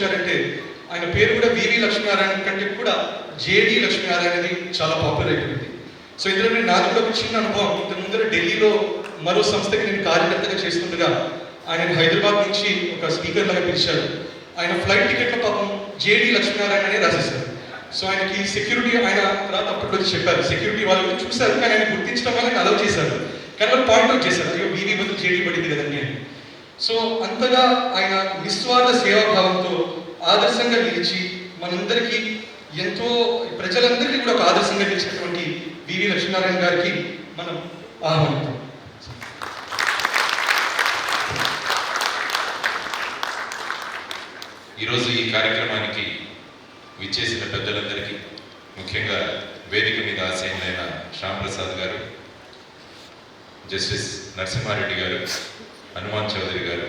చక్కగా ఆయన పేరు కూడా వివి లక్ష్మీనారాయణ కంటే కూడా జేడి లక్ష్మీనారాయణ అనేది చాలా పాపులర్ అయిపోయింది. సో ఇందులో నేను నాది కూడా ఒక చిన్న అనుభవం. ఇంతకు ముందర ఢిల్లీలో మరో సంస్థకి నేను కార్యకర్తగా చేస్తుండగా ఆయన హైదరాబాద్ నుంచి ఒక స్పీకర్ లాగా పిలిచారు ఆయన ఫ్లైట్ టికెట్ల పాపం జేడి లక్ష్మీనారాయణ అనే రాసేశారు. సో ఆయనకి సెక్యూరిటీ ఆయన తర్వాత అప్పట్లో చెప్పారు. సెక్యూరిటీ వాళ్ళు చూశారు కానీ ఆయన గుర్తించడం వల్ల అలౌ చేశారు కానీ వాళ్ళు పాయింట్ అవుట్ చేశారు అయ్యో వీవీ బదులు జేడీ పడింది కదండి అని. సో అంతగా ఆయన నిస్వార్థ సేవాభావంతో ఆదర్శంగా నిలిచి మనందరికీ ఎంతో ప్రజలందరికీ కూడా ఒక ఆదర్శంగా నిలిచినటువంటి వివి లక్ష్మీనారాయణ గారికి మనం ఆహ్వానిద్దాం. ఈరోజు ఈ కార్యక్రమానికి విచ్చేసిన పెద్దలందరికీ ముఖ్యంగా వేదిక మీద ఆశీనులైన శ్యాంప్రసాద్ గారు జస్టిస్ నరసింహారెడ్డి గారు హనుమాన్ చౌదరి గారు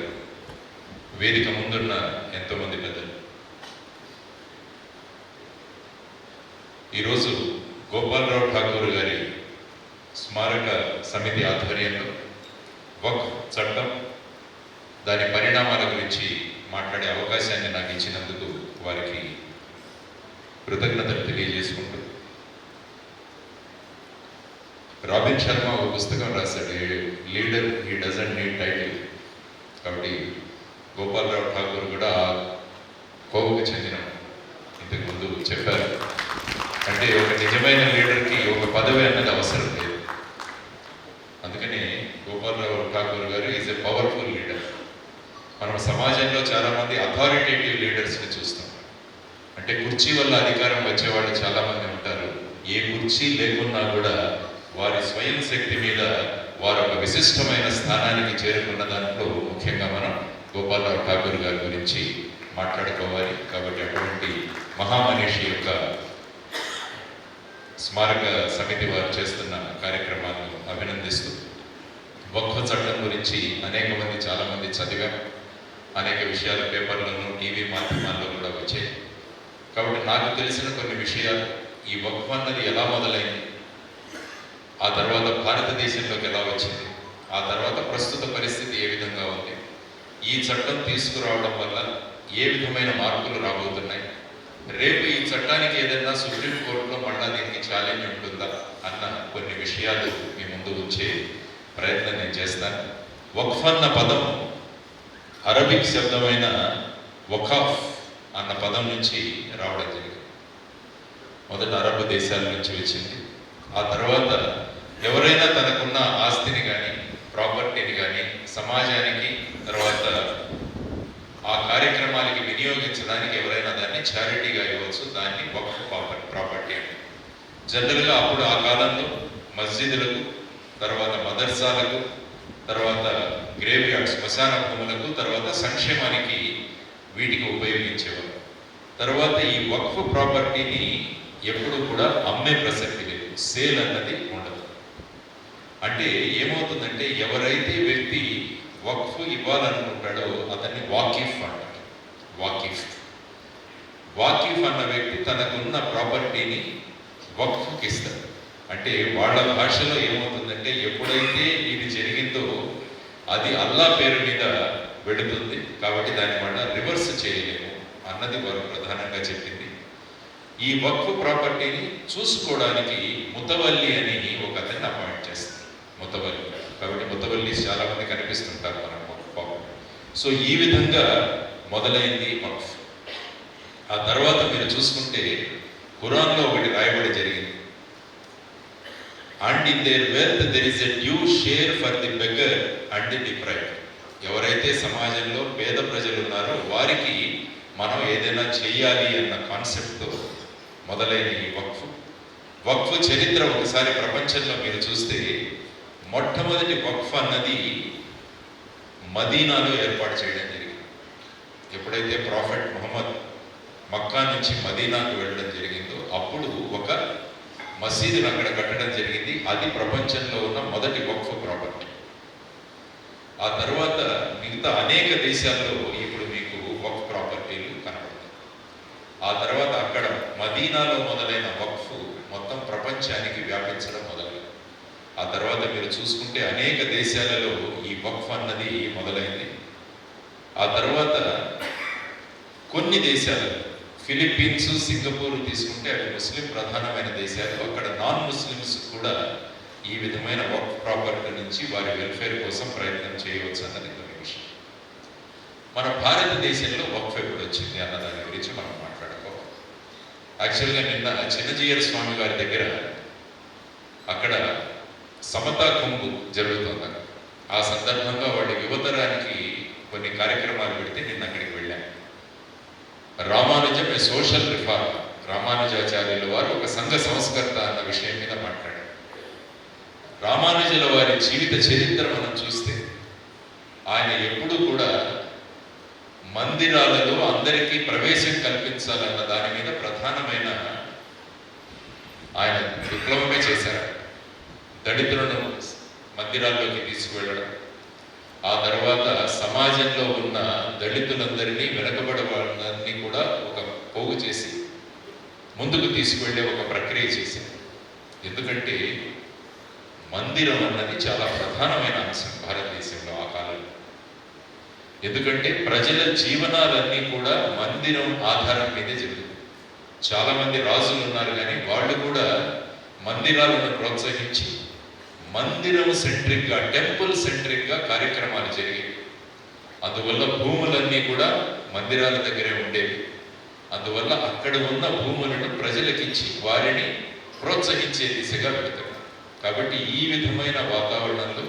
వేదిక ముందున్న ఎంతోమంది పెద్దలు. ఈరోజు గోపాలరావు ఠాకూర్ గారి స్మారక సమితి ఆధ్వర్యంలో వక్ చట్టం దాని పరిణామాల గురించి మాట్లాడే అవకాశాన్ని నాకు ఇచ్చినందుకు వారికి కృతజ్ఞతలు తెలియజేసుకుంటూ రాబిన్ శర్మ ఒక పుస్తకం రాశాడు. Leader he doesn't need title. కాబట్టి గోపాలరావు ఠాకూర్ కూడా కోవుకు కోవకు చెందిన ఇంతకు ముందు చెప్పారు. అంటే ఒక నిజమైన లీడర్కి ఒక పదవి అన్నది అవసరం లేదు. అందుకని గోపాలరావు ఠాకూర్ గారు ఈజ్ ఎ పవర్ఫుల్ లీడర్. మనం సమాజంలో చాలామంది అథారిటేటివ్ లీడర్స్ని చూస్తాం. అంటే కుర్చీ వల్ల అధికారం వచ్చేవాళ్ళు చాలామంది ఉంటారు. ఏ కుర్చీ లేకున్నా కూడా స్వయం శక్తి మీద వారు ఒక విశిష్టమైన స్థానానికి చేరుకున్న దాంట్లో ముఖ్యంగా మనం గోపాలరావు ఠాకూర్ గారి గురించి మాట్లాడుకోవాలి. కాబట్టి అటువంటి మహామనిషి యొక్క స్మారక సమితి వారు చేస్తున్న కార్యక్రమాలను అభినందిస్తూ వక్ఫ చట్టం గురించి అనేక మంది చాలా మంది చదివాం. అనేక విషయాలు పేపర్లను టీవీ మాధ్యమాల్లో కూడా వచ్చాయి. కాబట్టి నాకు తెలిసిన కొన్ని విషయాలు ఈ వక్ఫ్ అన్నది ఎలా మొదలైంది? ఆ తర్వాత భారతదేశంలోకి ఎలా వచ్చింది? ఆ తర్వాత ప్రస్తుత పరిస్థితి ఏ విధంగా ఉంది? ఈ చట్టం తీసుకురావడం వల్ల ఏ విధమైన మార్పులు రాబోతున్నాయి? రేపు ఈ చట్టానికి ఏదైనా సుప్రీంకోర్టులో మళ్ళా దీనికి ఛాలెంజ్ ఉంటుందా? అన్న కొన్ని విషయాలు మీ ముందు వచ్చే ప్రయత్నం నేను చేస్తాను. వక్ఫ్ అన్న పదం అరబిక్ శబ్దమైన వఖాఫ్ అన్న పదం నుంచి రావడం జరిగింది. మొదట అరబ్ దేశాల నుంచి వచ్చింది. ఆ తర్వాత ఎవరైనా తనకున్న ఆస్తిని కానీ ప్రాపర్టీని కానీ సమాజానికి తర్వాత ఆ కార్యక్రమాలకి వినియోగించడానికి ఎవరైనా దాన్ని చారిటీగా ఇవ్వచ్చు. దాన్ని వక్ఫ్ ప్రాపర్ ప్రాపర్టీ అంటే జనరల్గా అప్పుడు ఆ కాలంలో మస్జిదులకు తర్వాత మదర్సాలకు తర్వాత గ్రేవ్ యార్డ్ శ్మశాన భూములకు తర్వాత సంక్షేమానికి వీటికి ఉపయోగించేవారు. తర్వాత ఈ వక్ఫ్ ప్రాపర్టీని ఎప్పుడు కూడా అమ్మే ప్రసక్తి లేదు. సేల్ అన్నది ఉండదు అంటే ఏమవుతుందంటే ఎవరైతే వ్యక్తి వక్ఫ్ ఇవ్వాలనుకుంటాడో అతన్ని వాకిఫ్ అంటారు. వాకిఫ్. వాకిఫ్ అన్న వ్యక్తి తనకున్న ప్రాపర్టీని వక్ఫ్కి ఇస్తాడు. అంటే వాళ్ళ భాషలో ఏమవుతుందంటే ఎప్పుడైతే ఇది జరిగిందో అది అల్లా పేరు మీద పెడుతుంది కాబట్టి దాని వల్ల రివర్స్ చేయలేము అన్నది వారు ప్రధానంగా చెప్పింది. ఈ వక్ఫ్ ప్రాపర్టీని చూసుకోవడానికి ముతవల్లి అని ఒక అతన్ని అపాయింట్ చేస్తారు. ముత్తవల్లి కాబట్టి ముతవల్లి చాలా మంది కనిపిస్తుంటారు మనం పాపం. సో ఈ విధంగా మొదలైంది వక్ఫ్ ఆ తర్వాత మీరు చూసుకుంటే ఖురాన్లో ఒకటి రాయబడి జరిగింది. And in their wealth there is a due share for the beggar and the pride ఎవరైతే సమాజంలో పేద ప్రజలు ఉన్నారో వారికి మనం ఏదైనా చెయ్యాలి అన్న కాన్సెప్ట్తో మొదలైన ఈ వక్ఫ్ వక్ఫ్ చరిత్ర ఒకసారి ప్రపంచంలో మీరు చూస్తే మొట్టమొదటి వక్ఫ్ అన్నది మదీనాలో ఏర్పాటు చేయడం జరిగింది. ఎప్పుడైతే ప్రాఫెట్ మొహమ్మద్ మక్కా నుంచి మదీనాకు వెళ్ళడం జరిగిందో అప్పుడు ఒక మసీదును అక్కడ కట్టడం జరిగింది. అది ప్రపంచంలో ఉన్న మొదటి వక్ఫ్ ప్రాపర్టీ. ఆ తర్వాత మిగతా అనేక దేశాల్లో ఇప్పుడు మీకు వక్ఫ్ ప్రాపర్టీలు కనబడతాయి ఆ తర్వాత అక్కడ మదీనాలో మొదలైన వక్ఫ్ మొత్తం ప్రపంచానికి వ్యాపించడం మొదలు ఆ తర్వాత మీరు చూసుకుంటే అనేక దేశాలలో ఈ వక్ఫ్ అన్నది మొదలైంది. ఆ తర్వాత కొన్ని దేశాలు ఫిలిప్పీన్స్ సింగపూర్ తీసుకుంటే అవి ముస్లిం ప్రధానమైన దేశాలు. అక్కడ నాన్ ముస్లిమ్స్ కూడా ఈ విధమైన వర్క్ ప్రాపర్టీ నుంచి వారి వెల్ఫేర్ కోసం ప్రయత్నం చేయవచ్చు అన్నది కొన్ని విషయం. మన భారతదేశంలో వక్ఫ్ ఎప్పుడు వచ్చింది అన్న దాని గురించి మనం మాట్లాడుకోవాలి. యాక్చువల్గా నిన్న చిన్నజీయర్ స్వామి గారి దగ్గర అక్కడ సమతా కుంభు జరుగుతుంది. ఆ సందర్భంగా వాళ్ళ యువతరానికి కొన్ని కార్యక్రమాలు పెడితే నిన్న అక్కడికి వెళ్ళాను రామానుజం ఏ సోషల్ రిఫార్మ్ రామానుజాచార్యుల వారు ఒక సంఘ సంస్కర్త అన్న విషయం మీద మాట్లాడారు. రామానుజుల వారి జీవిత చరిత్ర మనం చూస్తే ఆయన ఎప్పుడూ కూడా మందిరాలలో అందరికీ ప్రవేశం కల్పించాలన్న దాని మీద ప్రధానమైన ఆయన విప్లవమే చేశారు. దళితులను మందిరాల్లోకి తీసుకువెళ్ళడం. ఆ తర్వాత సమాజంలో ఉన్న దళితులందరినీ వెనకబడ వాళ్ళని కూడా ఒక పోగు చేసి ముందుకు తీసుకువెళ్ళే ఒక ప్రక్రియ చేసింది. ఎందుకంటే మందిరం అన్నది చాలా ప్రధానమైన అంశం భారతదేశంలో ఆ కాలంలో. ఎందుకంటే ప్రజల జీవనాలన్నీ కూడా మందిరం ఆధారం మీదే జరుగుతుంది. చాలామంది రాజులు ఉన్నారు కానీ వాళ్ళు కూడా మందిరాలను ప్రోత్సహించి మందిరం సెంట్రిక్గా టెంపుల్ సెంట్రిక్గా కార్యక్రమాలు జరిగాయి. అందువల్ల భూములన్నీ కూడా మందిరాల దగ్గరే ఉండేవి. అందువల్ల అక్కడ ఉన్న భూములను ప్రజలకిచ్చి వారిని ప్రోత్సహించే దిశగా పెడతారు కాబట్టి ఈ విధమైన వాతావరణంలో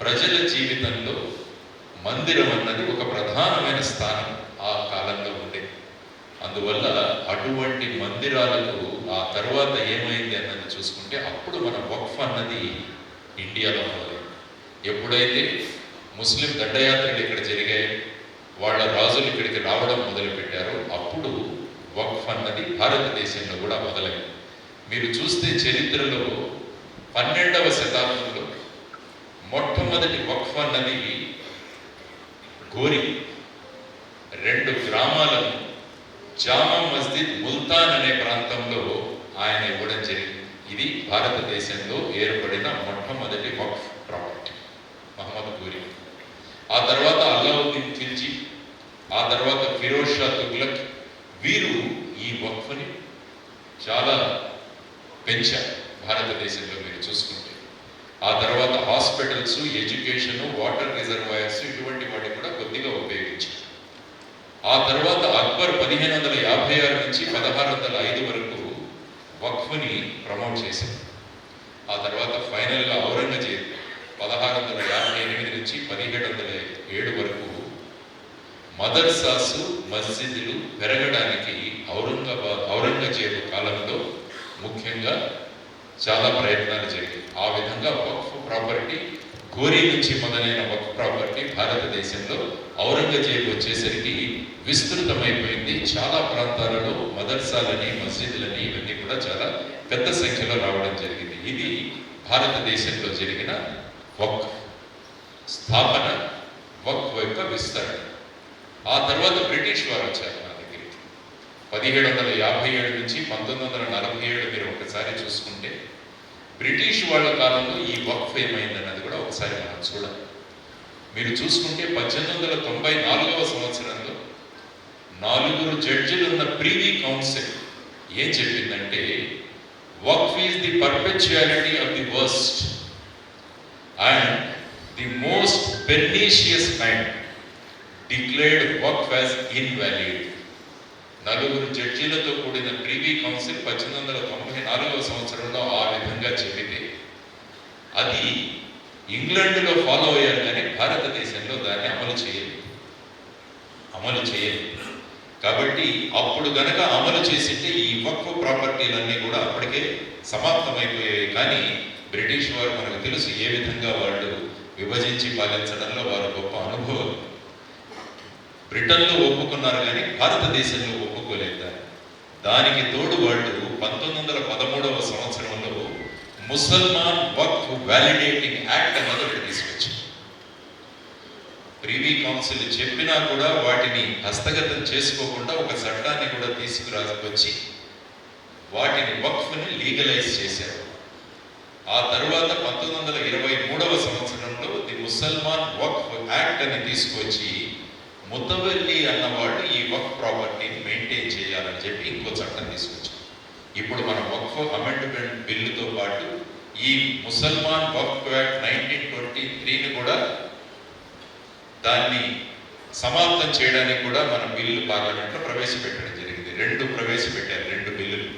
ప్రజల జీవితంలో మందిరం అన్నది ఒక ప్రధానమైన స్థానం ఆ కాలంలో ఉండేది అందువల్ల అటువంటి మందిరాలకు ఆ తర్వాత ఏమైంది అన్నది చూసుకుంటే అప్పుడు మన వక్ఫ్ అన్నది ఇండియాలో ఉన్నది. ఎప్పుడైతే ముస్లిం దండయాత్రలు ఇక్కడ జరిగాయి వాళ్ళ రాజులు ఇక్కడికి రావడం మొదలుపెట్టారో అప్పుడు వక్ఫ్ అన్నది భారతదేశంలో కూడా మొదలైంది. మీరు చూస్తే చరిత్రలో పన్నెండవ శతాబ్దంలో మొట్టమొదటి వక్ఫ్ అన్నది గోరి. రెండు గ్రామాలను జామా మస్జిద్ ముల్తాన్ అనే ప్రాంతంలో ఆయన ఇవ్వడం జరిగింది. ఇది భారతదేశంలో ఏర్పడిన మొట్టమొదటి వక్ఫ్ ప్రాపర్టీ మహమ్మద్ పూరి. ఆ తర్వాత అల్లావుద్దీన్ ఖిల్జీ ఆ తర్వాత ఫిరోజ్ షా తుగ్లక్ వీరు ఈ వక్ఫ్ని చాలా పెంచారు భారతదేశంలో మీరు చూసుకుంటే. ఆ తర్వాత హాస్పిటల్స్ ఎడ్యుకేషన్ వాటర్ రిజర్వాయర్స్ ఇటువంటి వాటి కూడా కొద్దిగా ఉపయోగించారు. ఆ తర్వాత అక్బర్ పదిహేను వందల యాభై ఆరు నుంచి పదహారు వందల ఐదు వరకు వక్ఫ్ని ప్రమోట్ చేశారు ఆ తర్వాత ఫైనల్గా ఔరంగజేబ్ పదహారు వందల యాభై ఎనిమిది నుంచి పదిహేడు వందల ఏడు వరకు మదర్సాసు మస్జిద్లు పెరగడానికి ఔరంగాబాద్ ఔరంగజేబు కాలంలో ముఖ్యంగా చాలా ప్రయత్నాలు జరిగాయి. ఆ విధంగా వక్ఫ్ ప్రాపర్టీ గోరీ నుంచి మొదలైన వక్ఫ్ ప్రాపర్టీ భారతదేశంలో ఔరంగజేబు వచ్చేసరికి విస్తృతమైపోయింది. చాలా ప్రాంతాలలో మదర్సాలని మస్జిద్లని ఇవన్నీ కూడా చాలా పెద్ద సంఖ్యలో రావడం జరిగింది. ఇది భారతదేశంలో జరిగిన వక్ స్థాపన వక్ యొక్క విస్తరణ. ఆ తర్వాత బ్రిటిష్ వారు వచ్చారు నా దగ్గరికి. పదిహేడు వందల యాభై ఏడు నుంచి పంతొమ్మిది వందల నలభై ఏడు మీరు ఒకసారి చూసుకుంటే బ్రిటిష్ వాళ్ళ కాలంలో ఈ వక్ఫ్ ఏమైందన్నది కూడా ఒకసారి మనం చూడాలి. మీరు చూసుకుంటే పద్దెనిమిది వందల తొంభై నాలుగవ సంవత్సరంలో నాలుగురు జడ్జిలు ఉన్న ప్రీవీ కౌన్సిల్ ఏం చెప్పిందంటే waqf is the perpetuality of the worst and the most pernicious mind declared waqf as invalid నలుగురు జడ్జీలతో కూడిన ప్రీవీ కౌన్సిల్ పద్దెనిమిది వందల తొంభై నాలుగవ సంవత్సరంలో ఆ విధంగా చెబితే అది ఇంగ్లాండ్లో ఫాలో అయ్యారు కానీ భారతదేశంలో దాన్ని అమలు చేయలేదు. అమలు చేయలేదు. కాబట్టి అప్పుడు గనక అమలు చేసింటే ఈ వక్ఫ్ ప్రాపర్టీలన్నీ కూడా అప్పటికే సమాప్తమైపోయాయి కానీ బ్రిటిష్ వారు మనకు తెలుసు ఏ విధంగా వాళ్ళు విభజించి పాలించడంలో వారు గొప్ప అనుభవం. బ్రిటన్లో ఒప్పుకున్నారు కానీ భారతదేశంలో ఒప్పుకోలేదు దానికి తోడు వాళ్ళు పంతొమ్మిది వందల పదమూడవ సంవత్సరం ముసల్మాన్ వక్ఫ్ వ్యాలిడేటింగ్ యాక్ట్ మొదటి తీసుకొచ్చింది. ప్రివీ కౌన్సిల్ చెప్పినా కూడా వాటిని హస్తగతం చేసుకోకుండా ఒక చట్టాన్ని కూడా తీసుకురాకొచ్చి వాటిని వక్ఫ్ని లీగలైజ్ చేశారు. ఆ తర్వాత పంతొమ్మిది వందల ఇరవై మూడవ సంవత్సరంలో ది ముసల్మాన్ వక్ఫ్ యాక్ట్ అని తీసుకొచ్చి ముతవల్లి అన్నవాళ్ళు ఈ వక్ఫ్ ప్రాపర్టీని మెయింటైన్ చేయాలని చెప్పి ఇంకో చట్టం తీసుకొచ్చారు ఇప్పుడు మన వక్ఫ్ అమెండ్మెంట్ బిల్లుతో పాటు ఈ Musalman Waqf act nineteen twenty త్రీని కూడా దాన్ని సమాప్తం చేయడానికి కూడా మన బిల్లు పార్లమెంట్లో ప్రవేశపెట్టడం జరిగింది. రెండు ప్రవేశపెట్టారు రెండు బిల్లులు.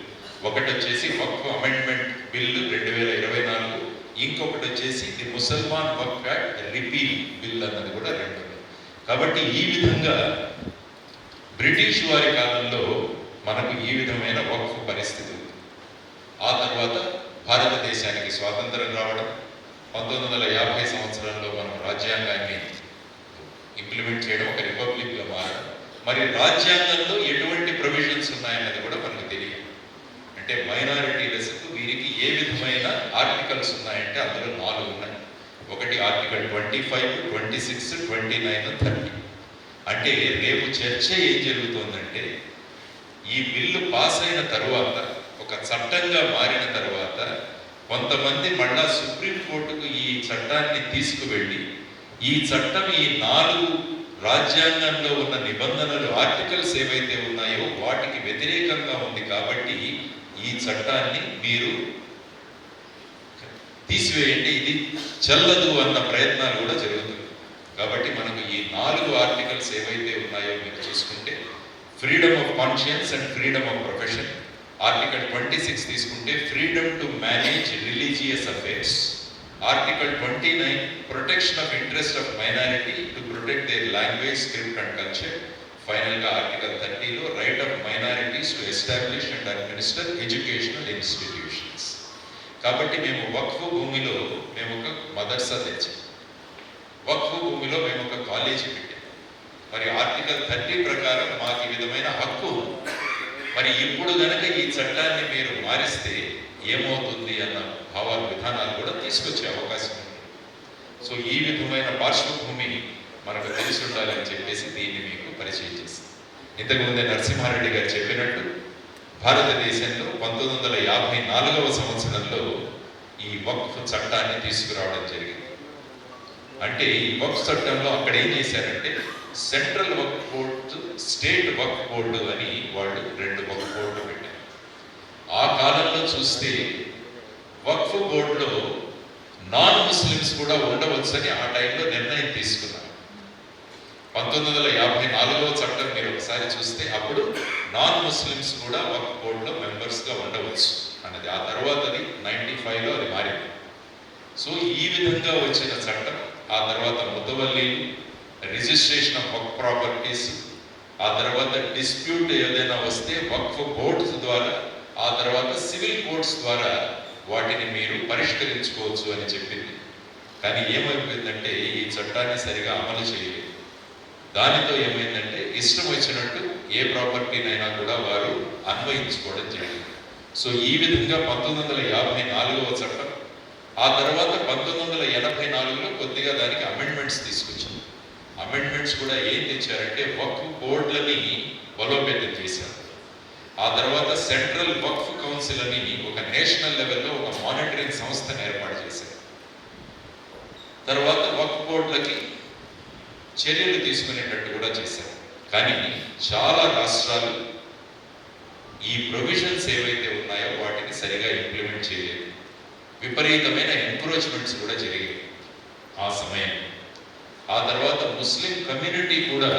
ఒకటి వచ్చేసి వక్ఫ్ అమెండ్మెంట్ బిల్లు రెండు వేల ఇరవై నాలుగు. ఇంకొకటి వచ్చేసి the Musalman Waqf act repeal bill అన్నది కూడా రెండు కాబట్టి ఈ విధంగా బ్రిటిష్ వారి కాలంలో మనకు ఈ విధమైన వక్ఫ్ పరిస్థితి ఉంది. ఆ తర్వాత భారతదేశానికి స్వాతంత్రం రావడం పంతొమ్మిది వందల యాభై సంవత్సరంలో మనం రాజ్యాంగాన్ని ఇంప్లిమెంట్ చేయడం ఒక రిపబ్లిక్గా మారడం. మరి రాజ్యాంగంలో ఎటువంటి ప్రొవిజన్స్ ఉన్నాయన్నది కూడా మనకు తెలియదు. అంటే మైనారిటీలకు వీరికి ఏ విధమైన ఆర్టికల్స్ ఉన్నాయంటే అందులో నాలుగు ఉన్నాయి. ఒకటి article twenty five twenty six twenty nine thirty అంటే రేపు చర్చ ఏం జరుగుతుందంటే ఈ బిల్లు పాస్ అయిన తరువాత ఒక చట్టంగా మారిన తర్వాత కొంతమంది మళ్ళా సుప్రీంకోర్టుకు ఈ చట్టాన్ని తీసుకువెళ్ళి ఈ చట్టం ఈ నాలుగు రాజ్యాంగంలో ఉన్న నిబంధనలు ఆర్టికల్స్ ఏవైతే ఉన్నాయో వాటికి వ్యతిరేకంగా ఉంది కాబట్టి ఈ చట్టాన్ని మీరు తీసివేయండి. ఇది చెల్లదు అన్న ప్రయత్నాలు కూడా జరుగుతుంది కాబట్టి మనకు ఈ నాలుగు ఆర్టికల్స్ ఏవైతే ఉన్నాయో మీరు చూసుకుంటే freedom of conscience and freedom of profession article twenty six తీసుకుంటే freedom to manage religious affairs article twenty nine protection of interest of minority to protect their language script and culture ఫైనల్గా article థర్టీలో right of minorities to establish and administer educational institutions కాబట్టి మేము వక్ఫ్ భూమిలో మేము ఒక మదర్సా తెచ్చాం. వక్ఫ్ భూమిలో మేము ఒక కాలేజీ పెట్టాం. మరి ఆర్టికల్ థర్టీ ప్రకారం మాకు ఈ విధమైన హక్కు. మరి ఇప్పుడు గనక ఈ చట్టాన్ని మీరు మారిస్తే ఏమవుతుంది అన్న భావాల విధానాలు కూడా తీసుకొచ్చే అవకాశం ఉంది. సో ఈ విధమైన పార్శ్వభూమి మనకు తెలిసి ఉండాలని చెప్పేసి దీన్ని మీకు పరిచయం చేసింది ఇంతకుముందే నరసింహారెడ్డి గారు చెప్పినట్టు భారతదేశంలో పంతొమ్మిది వందల యాభై నాలుగవ సంవత్సరంలో ఈ వక్ఫ్ చట్టాన్ని తీసుకురావడం జరిగింది. అంటే ఈ వక్ఫ్ చట్టంలో అక్కడ ఏం చేశారంటే central waqf board state waqf board అని వాళ్ళు రెండు వక్ఫ్ బోర్డు పెట్టారు. ఆ కాలంలో చూస్తే వక్ఫ్ బోర్డులో నాన్ ముస్లిమ్స్ కూడా ఉండవచ్చని ఆ టైంలో నిర్ణయం తీసుకున్నారు. పంతొమ్మిది వందల యాభై నాలుగవ చట్టం మీరు ఒకసారి చూస్తే అప్పుడు నాన్ ముస్లిమ్స్ కూడా వక్ఫ్ బోర్డులో మెంబర్స్గా ఉండవచ్చు అన్నది. ఆ తర్వాతది నైన్టీ ఫైవ్లో అది మారింది. సో ఈ విధంగా వచ్చిన చట్టం ఆ తర్వాత ముద్దవల్లి రిజిస్ట్రేషన్ ఆఫ్ వక్ ప్రాపర్టీస్ ఆ తర్వాత డిస్ప్యూట్ ఏదైనా వస్తే వక్ఫ్ బోర్డ్స్ ద్వారా ఆ తర్వాత సివిల్ కోర్ట్స్ ద్వారా వాటిని మీరు పరిష్కరించుకోవచ్చు అని చెప్పింది. కానీ ఏమైపోయిందంటే ఈ చట్టాన్ని సరిగా అమలు చేయలేదు. దానితో ఏమైందంటే ఇష్టం వచ్చినట్టు ఏ ప్రాపర్టీనైనా కూడా వారు అన్వయించుకోవడం జరిగింది. సో ఈ విధంగా పంతొమ్మిది వందల యాభై నాలుగవ చట్టం ఆ తర్వాత పంతొమ్మిది వందల ఎనభై నాలుగులో కొద్దిగా దానికి అమెండ్మెంట్స్ తీసుకొచ్చారు అమెండ్మెంట్స్ కూడా ఏం తెచ్చారంటే వక్ఫ్ బోర్డులని బలోపేతం చేశారు. ఆ తర్వాత సెంట్రల్ వక్ఫ్ కౌన్సిల్ అని ఒక నేషనల్ లెవెల్లో ఒక మానిటరింగ్ సంస్థను ఏర్పాటు చేశారు. తర్వాత వక్ఫ్ బోర్డులకి చర్యలు తీసుకునేటట్టు కూడా చేశారు. కానీ చాలా రాష్ట్రాలు ఈ ప్రొవిజన్స్ ఏవైతే ఉన్నాయో వాటిని సరిగా ఇంప్లిమెంట్ చేయలేదు. విపరీతమైన ఎంక్రోచ్మెంట్స్ కూడా జరిగాయి ఆ సమయం ఆ తర్వాత ముస్లిం కమ్యూనిటీ కూడా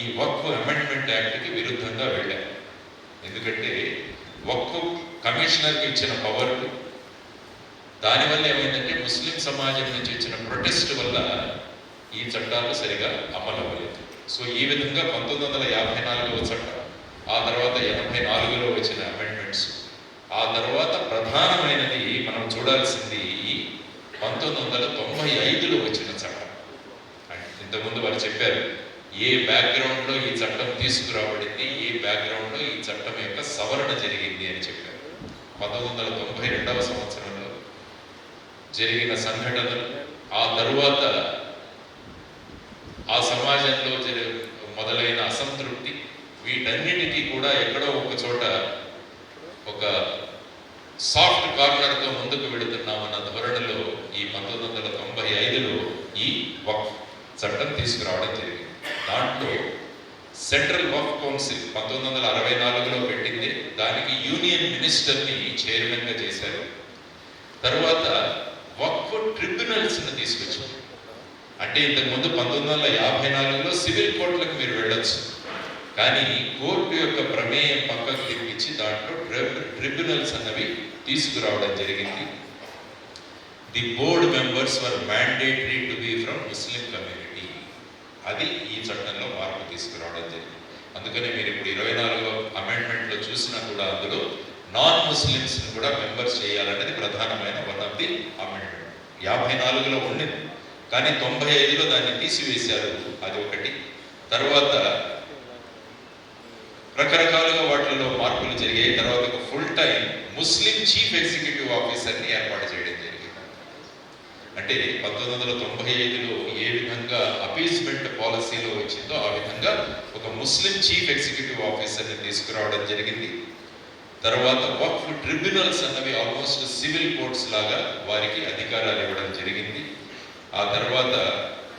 ఈ వక్ఫ్ అమెండ్మెంట్ యాక్ట్కి విరుద్ధంగా వెళ్ళారు. ఎందుకంటే వక్ఫ్ కమిషనర్కి ఇచ్చిన పవర్లు దానివల్ల ఏమైందంటే ముస్లిం సమాజం నుంచి వచ్చిన ప్రొటెస్ట్ వల్ల ఈ చట్టాలు సరిగా అమలు అవ్వలేదు సో ఈ విధంగా పంతొమ్మిది వందల యాభై నాలుగవ చట్టం ఆ తర్వాత ఎనభై నాలుగులో వచ్చిన అమెండ్మెంట్స్ ఆ తర్వాత ప్రధానమైనది మనం చూడాల్సింది ఈ పంతొమ్మిది వందల తొంభై ఐదులో వచ్చిన ఇంతకుముందు వారు చెప్పారు ఏ బ్యాక్గ్రౌండ్లో ఈ చట్టం తీసుకురాబడింది ఏ బ్యాక్గ్రౌండ్లో ఈ చట్టం యొక్క సవరణ జరిగింది అని చెప్పారు. పంతొమ్మిది వందల తొంభై రెండవ సంవత్సరంలో జరిగిన సంఘటనలు ఆ తరువాత ఆ సమాజంలో జరి మొదలైన అసంతృప్తి వీటన్నిటికీ కూడా ఎక్కడో ఒక చోట ఒక సాఫ్ట్ కార్నర్తో ముందుకు వెళుతున్నామన్న ధోరణిలో ఈ పంతొమ్మిది వందల తొంభై ఐదులో ఈ వక్ఫ్ చట్టం తీసుకురావడం జరిగింది. దాంట్లో సెంట్రల్ వఫ్ కౌన్సిల్ పంతొమ్మిది వందల అరవై నాలుగులో పెట్టింది. దానికి యూనియన్ మినిస్టర్ని చైర్మన్గా చేశారు. తర్వాత వక్ఫ్ ట్రిబ్యునల్స్ని తీసుకొచ్చారు. అంటే ఇంతకుముందు పంతొమ్మిది వందల యాభై నాలుగులో సివిల్ కోర్టులకు మీరు వెళ్ళొచ్చు. కానీ కోర్టు యొక్క ప్రమేయం పక్కకు తెప్పించి దాంట్లో ట్రిబ్యునల్స్ అన్నవి తీసుకురావడం జరిగింది. The board members were mandatory to be from Muslim community. అది ఈ చట్టంలో మార్పు తీసుకురావడం జరిగింది. అందుకనే మీరు ఇప్పుడు ఇరవై నాలుగో అమెండ్మెంట్లో చూసినా కూడా అందులో నాన్ ముస్లిమ్స్ని కూడా మెంబర్స్ చేయాలనేది ప్రధానమైన వన్ ఆఫ్ ది అమెండ్మెంట్. యాభై నాలుగులో ఉండింది. కానీ తొంభై ఐదులో దాన్ని తీసివేశారు అది ఒకటి. తర్వాత రకరకాలుగా వాటిలో మార్పులు జరిగాయి. తర్వాత ఒక full time Muslim chief executive ఆఫీసర్ని ఏర్పాటు చేయడం అంటే పంతొమ్మిది వందల తొంభై ఐదులో ఏ విధంగా అపీస్మెంట్ పాలసీలో వచ్చిందో ఆ విధంగా ఒక ముస్లిం చీఫ్ ఎగ్జిక్యూటివ్ ఆఫీసర్ని తీసుకురావడం జరిగింది. తర్వాత వక్ఫ్ ట్రిబ్యునల్స్ అన్నవి ఆల్మోస్ట్ సివిల్ కోర్ట్స్ లాగా వారికి అధికారాలు ఇవ్వడం జరిగింది. ఆ తర్వాత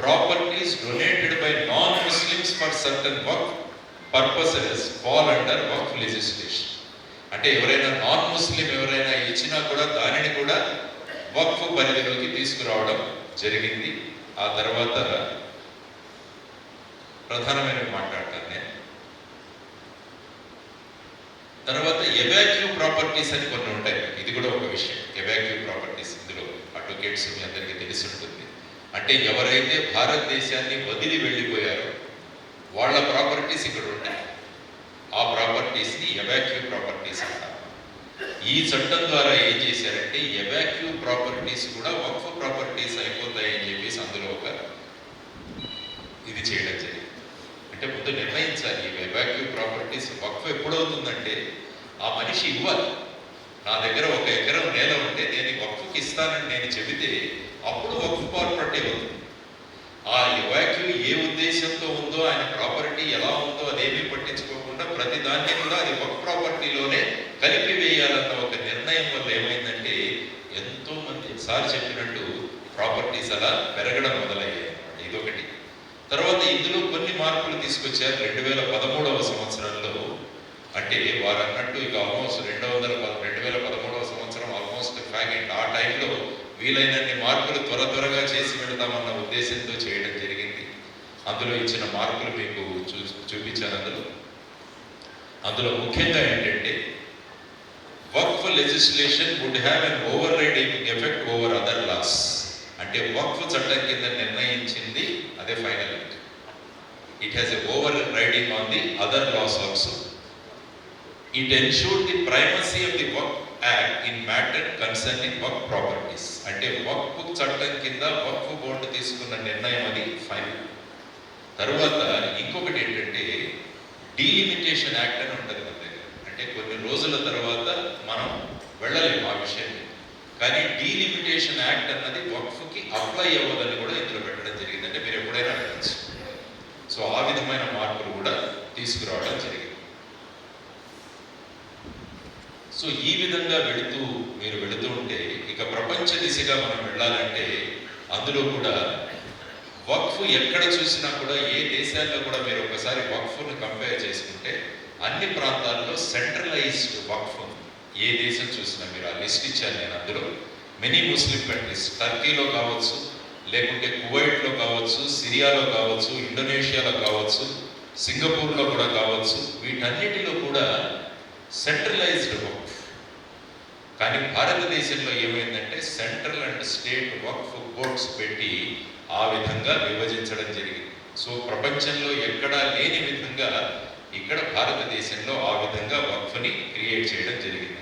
properties donated by non Muslims for certain waqf purposes fall under waqf legislation. అంటే ఎవరైనా నాన్ ముస్లిం ఎవరైనా ఇచ్చినా కూడా దానిని కూడా వక్ఫ్ పరిధిలోకి తీసుకురావడం జరిగింది. ఆ తర్వాత ప్రధానమైన మాట్లాడతాను నేను. తర్వాత ఎవాక్యూ ప్రాపర్టీస్ అని కొన్ని ఉంటాయి ఇది కూడా ఒక విషయం. Evacuee properties. ఇందులో అడ్వకేట్స్ మీ అందరికీ తెలిసి ఉంటుంది. అంటే ఎవరైతే భారతదేశాన్ని వదిలి వెళ్ళిపోయారో వాళ్ళ ప్రాపర్టీస్ ఇక్కడ ఉంటాయి. ఆ ప్రాపర్టీస్ని ఎవాక్యూ ప్రాపర్టీస్ అంటారు. ఈ చట్టం ద్వారా ఏం చేశారంటే ఎవాక్యూ ప్రాపర్టీస్ కూడా వక్ఫ్ ప్రాపర్టీస్ అయిపోతాయని చెప్పేసి అందులో ఒక ఇది చేయడం జరిగింది. అంటే ముందు నిర్ణయించాలి ఈ ఎవాక్యూ ప్రాపర్టీస్ వక్ఫ్ ఎప్పుడవుతుందంటే ఆ మనిషి ఇవ్వాలి. నా దగ్గర ఒక ఎకరం నేల ఉంటే నేను వక్ఫ్కి ఇస్తానని నేను చెబితే అప్పుడు వక్ఫ్ ప్రాపర్టీ అవుతుంది. ఆ ఎవాక్యూ ఏ ఉద్దేశంతో ఉందో ఆయన ప్రాపర్టీ ఎలా ఉందో అదేమీ పట్టించుకోకుండా ప్రతి దాన్ని కూడా అది ఒక ప్రాపర్టీలోనే కలిపి వేయాలన్న ఒక నిర్ణయం వల్ల ఏమైందంటే ఎంతో మంది సార్ చెప్పినట్టు ప్రాపర్టీస్ అలా పెరగడం మొదలయ్యాయి. ఇదొకటి. తర్వాత ఇందులో కొన్ని మార్పులు తీసుకొచ్చారు. రెండు వేల పదమూడవ సంవత్సరంలో. అంటే వారు అన్నట్టు ఇక ఆల్మోస్ట్ రెండు వందల పద- రెండు వేల పదమూడవ సంవత్సరం ఆల్మోస్ట్ ఫ్యాగెంట్ ఆ టైంలో వీలైనన్ని మార్పులు త్వర త్వరగా చేసి పెడతామన్న ఉద్దేశంతో చేయడం జరిగింది. అందులో ఇచ్చిన మార్పులు మీకు చూ చూపించాను అందులో. అందులో ముఖ్యంగా ఏంటంటే waqf legislation would have an overriding effect over other laws. అంటే వక్ఫ్ చట్టం కింద నిర్ణయించింది అదే final it has a overriding on the other laws also it ensure the primacy of the waqf act in matter concerning waqf properties అంటే వక్ఫ్ చట్టం కింద వక్ఫ్ board తీసుకున్న నిర్ణయం అది ఫైనల్ తర్వాత ఇంకొకటి ఏంటంటే డీలిమిటేషన్ యాక్ట్ అని ఉంటుంది అంటే కొన్ని రోజుల తర్వాత మనం వెళ్ళలేము ఆ విషయం. కానీ డీలిమిటేషన్ యాక్ట్ అన్నది వక్ఫ్కి అప్లై అవ్వదని కూడా ఇందులో పెట్టడం జరిగింది. అంటే మీరు ఎప్పుడైనా వెళ్ళచ్చు. సో ఆ విధమైన మార్పులు కూడా తీసుకురావడం జరిగింది. సో ఈ విధంగా వెళుతూ మీరు వెళుతూ ఉంటే ఇక ప్రపంచ దిశగా మనం వెళ్ళాలంటే అందులో కూడా వక్ఫ్ ఎక్కడ చూసినా కూడా ఏ దేశాల్లో కూడా మీరు ఒకసారి వక్ఫ్ను కంపేర్ చేసుకుంటే అన్ని ప్రాంతాల్లో సెంట్రలైజ్డ్ వక్ఫ్ ఉంది ఏ దేశం చూసినా మీరు ఆ లిస్ట్ ఇచ్చాను నేను అందులో. మెనీ ముస్లిం కంట్రీస్ టర్కీలో కావచ్చు లేకుంటే కువైట్లో కావచ్చు సిరియాలో కావచ్చు ఇండోనేషియాలో కావచ్చు సింగపూర్లో కూడా కావచ్చు వీటన్నిటిలో కూడా సెంట్రలైజ్డ్ వక్ఫ్ కానీ భారతదేశంలో ఏమైందంటే central and state waqf boards పెట్టి ఆ విధంగా విభజించడం జరిగింది. సో ప్రపంచంలో ఎక్కడా లేని విధంగా ఇక్కడ భారతదేశంలో ఆ విధంగా వక్ఫ్ని క్రియేట్ చేయడం జరిగింది.